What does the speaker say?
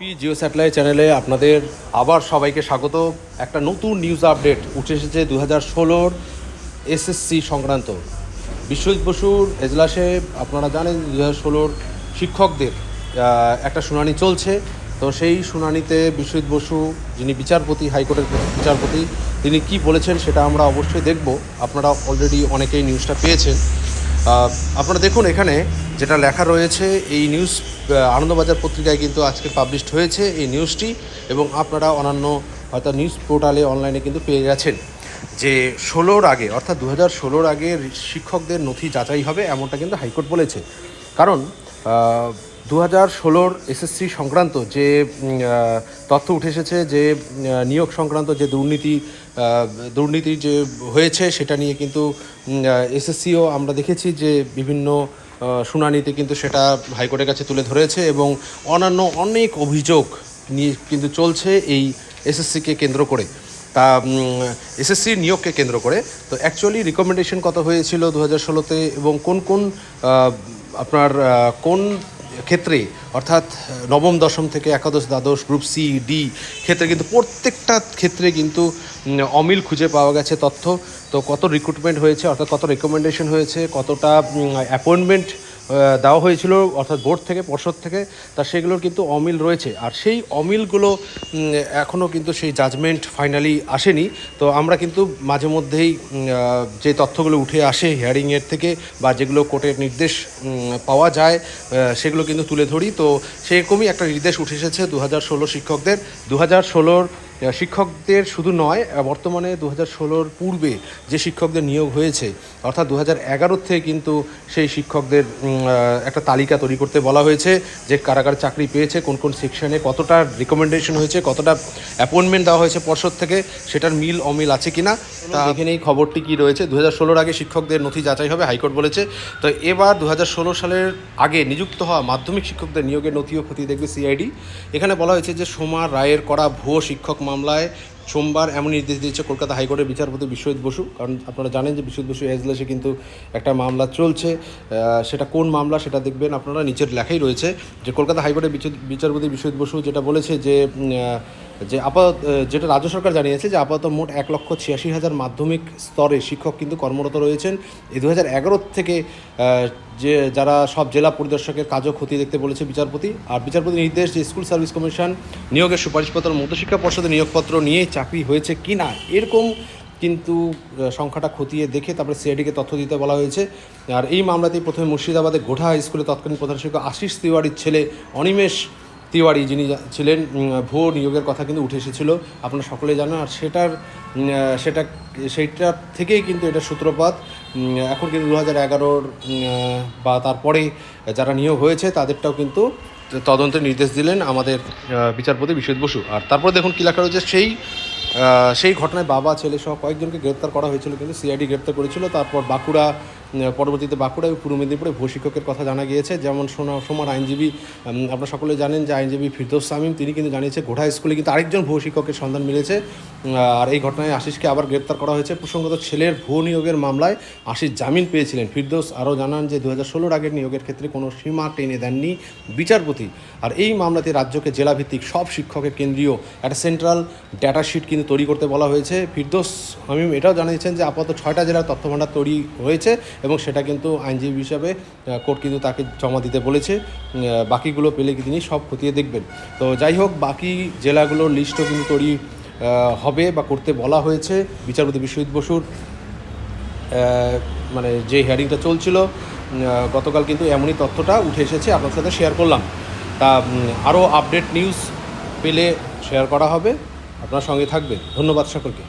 P Jio satellite চ্যানেলে আপনাদের আবার সবাইকে স্বাগত। একটা নতুন নিউজ আপডেট উঠে এসেছে দু হাজার ষোলোর এসএসসি সংক্রান্ত। বিশ্বজিৎ বসুর এজলাসে আপনারা জানেন দু হাজার ষোলোর শিক্ষকদের একটা শুনানি চলছে। তো সেই শুনানিতে বিশ্বজিৎ বসু, যিনি বিচারপতি, হাইকোর্টের বিচারপতি, তিনি কি বলেছেন সেটা আমরা অবশ্যই দেখব। আপনারা অলরেডি অনেকেই নিউজটা পেয়েছেন। আপনারা দেখুন এখানে যেটা লেখা রয়েছে, এই নিউজ আনন্দবাজার পত্রিকায় কিন্তু আজকে পাবলিশড হয়েছে এই নিউজটি এবং আপনারা অন্যান্য হয়তো নিউজ পোর্টালে অনলাইনে কিন্তু পেয়ে গেছেন যে ষোলোর আগে, অর্থাৎ দু হাজার ষোলোর আগে শিক্ষকদের নথি যাচাই হবে এমনটা কিন্তু হাইকোর্ট বলেছে। কারণ দু হাজার ষোলোর এসএসসি সংক্রান্ত যে তথ্য উঠে এসেছে যে নিয়োগ সংক্রান্ত যে দুর্নীতি দুর্নীতি যে হয়েছে সেটা নিয়ে কিন্তু এসএসসিও আমরা দেখেছি যে বিভিন্ন শুনানিতে কিন্তু সেটা হাইকোর্টের কাছে তুলে ধরেছে এবং অন্যান্য অনেক অভিযোগ নিয়ে কিন্তু চলছে এই এসএসসিকে কেন্দ্র করে। তা এসএসসি নিয়োগকে কেন্দ্র করে। তো অ্যাকচুয়ালি রিকমেন্ডেশন কত হয়েছিল দু হাজার ষোলোতে এবং কোন কোন আপনার কোন ক্ষেত্রে, অর্থাৎ, নবম, দশম থেকে একাদশ, দ্বাদশ গ্রুপ সি ডি ক্ষেত্রে কিন্তু প্রত্যেকটা ক্ষেত্রে কিন্তু অমিল খুঁজে পাওয়া গেছে তথ্য। তো কত রিক্রুটমেন্ট হয়েছে, অর্থাৎ কত রেকমেন্ডেশন হয়েছে, কতটা অ্যাপয়েন্টমেন্ট দেওয়া হয়েছিল, অর্থাৎ বোর্ড থেকে, পর্ষদ থেকে, তা সেগুলোর কিন্তু অমিল রয়েছে। আর সেই অমিলগুলো এখনও কিন্তু সেই জাজমেন্ট ফাইনালি আসেনি। তো আমরা কিন্তু মাঝে মধ্যেই যে তথ্যগুলো উঠে আসে হিয়ারিংয়ের থেকে, বা যেগুলো কোর্টের নির্দেশ পাওয়া যায় সেগুলো কিন্তু তুলে ধরি। তো সেরকমই একটা নির্দেশ উঠে এসেছে দু হাজার ষোলো শিক্ষকদের। দু হাজার ষোলোর শিক্ষকদের শুধু নয় বর্তমানে দু হাজার ষোলোর পূর্বে যে শিক্ষকদের নিয়োগ হয়েছে অর্থাৎ দু হাজার এগারোর থেকে কিন্তু সেই শিক্ষকদের একটা তালিকা তৈরি করতে বলা হয়েছে যে কারাগার চাকরি পেয়েছে কোন কোন সেকশনে কতটা রিকমেন্ডেশন হয়েছে কতটা অ্যাপয়েন্টমেন্ট দেওয়া হয়েছে পর্ষদ থেকে সেটার মিল অমিল আছে কিনা তা এখানে এই খবরটি কী রয়েছে। দু হাজার ষোলোর আগে শিক্ষকদের নথি যাচাই হবে হাইকোর্ট বলেছে। তো এবার দু হাজার ষোলো সালের আগে নিযুক্ত হওয়া মাধ্যমিক শিক্ষকদের নিয়োগের নথিও খতিয়ে দেখবে সিআইডি। এখানে বলা হয়েছে যে সোমা রায়ের করা ভুয়ো শিক্ষক মামলায় সোমবার এমন নির্দেশ দিয়েছে কলকাতা হাইকোর্টের বিচারপতি বিশ্বজিৎ বসু। কারণ আপনারা জানেন যে বিশ্বজিৎ বসু এজলাসে কিন্তু একটা মামলা চলছে। সেটা কোন মামলা সেটা দেখবেন আপনারা নিচের লেখাই রয়েছে। যে কলকাতা হাইকোর্টের বিচার- বিচারপতি বিশ্বজিৎ বসু যেটা বলেছে যে যে আপাতত যেটা রাজ্য সরকার জানিয়েছে যে আপাতত মোট এক লক্ষ ছিয়াশি হাজার মাধ্যমিক স্তরে শিক্ষক কিন্তু কর্মরত রয়েছেন। এই দু হাজার এগারো থেকে যে যারা সব জেলা পরিদর্শকের কাজও খতিয়ে দেখতে বলেছে বিচারপতি। আর বিচারপতি নির্দেশ যে স্কুল সার্ভিস কমিশন নিয়োগের সুপারিশপত্র মধ্যশিক্ষা পর্ষদের নিয়োগপত্র নিয়ে চাকরি হয়েছে কি না, এরকম কিন্তু সংখ্যাটা খতিয়ে দেখে তারপরে সিআইডিকে তথ্য দিতে বলা হয়েছে। আর এই মামলাতেই প্রথমে মুর্শিদাবাদে গোঠা হাই স্কুলে তৎকালীন প্রধান শিক্ষক আশিস তিওয়ারির ছেলে অনিমেষ তিওয়ারি যিনি ছিলেন ভুয়ো নিয়োগের কথা কিন্তু উঠে এসেছিল। আপনারা সকলে জানেন, আর সেটার সেটা সেইটার থেকেই কিন্তু এটা সূত্রপাত। এখন কিন্তু দু হাজার এগারোর বা তারপরে যারা নিয়োগ হয়েছে, তাদেরটাও কিন্তু তদন্তের নির্দেশ দিলেন আমাদের বিচারপতি বিশ্বজিৎ বসু। আর তারপরে দেখুন কী লেখা রয়েছে, সেই সেই ঘটনায় বাবা, ছেলে সহ কয়েকজনকে গ্রেপ্তার করা হয়েছিল, কিন্তু সিআইডি গ্রেপ্তার করেছিল। তারপর বাঁকুড়া পরবর্তীতে বাঁকুড়া এবং পূর্ব মেদিনীপুরে ভূ শিক্ষকের কথা জানা গিয়েছে। যেমন সোনা, সোমার আইনজীবী আপনারা সকলে জানেন যে আইনজীবী ফিরদৌস সামিম তিনি কিন্তু জানিয়েছে গোঠা স্কুলে কিন্তু আরেকজন ভূ শিক্ষকের সন্ধান মিলেছে। আর এই ঘটনায় আশিসকে আবার গ্রেপ্তার করা হয়েছে। প্রসঙ্গত ছেলের ভুয়ো নিয়োগের মামলায় আশিস জামিন পেয়েছিলেন। ফিরদৌস আরও জানান যে দু হাজার ষোলোর আগের নিয়োগের ক্ষেত্রে কোনো সীমা টেনে দেননি বিচারপতি। আর এই মামলাতে রাজ্যকে জেলাভিত্তিক সব শিক্ষকের কেন্দ্রীয় একটা সেন্ট্রাল ডেটা শিট কিন্তু তৈরি করতে বলা হয়েছে। ফিরদোস হামিম এটাও জানিয়েছেন যে আপাতত ছয়টা জেলার তথ্যভাণ্ডার তৈরি হয়েছে। এবং সেটা কিন্তু আইনজীবী হিসাবে কোর্ট কিন্তু তাকে জমা দিতে বলেছে। বাকিগুলো পেলে তিনি সব খতিয়ে দেখবেন। তো যাই হোক, বাকি জেলাগুলোর লিস্টও কিন্তু তৈরি হবে বা করতে বলা হয়েছে বিচারপতি বিশ্বজিৎ বসুর। মানে যে হিয়ারিংটা চলছিল গতকাল কিন্তু এমনই তথ্যটা উঠে এসেছে আপনার সাথে শেয়ার করলাম। তা আরও আপডেট নিউজ পেলে শেয়ার করা হবে। আপনার সঙ্গে থাকবে ধন্যবাদ সকলকে।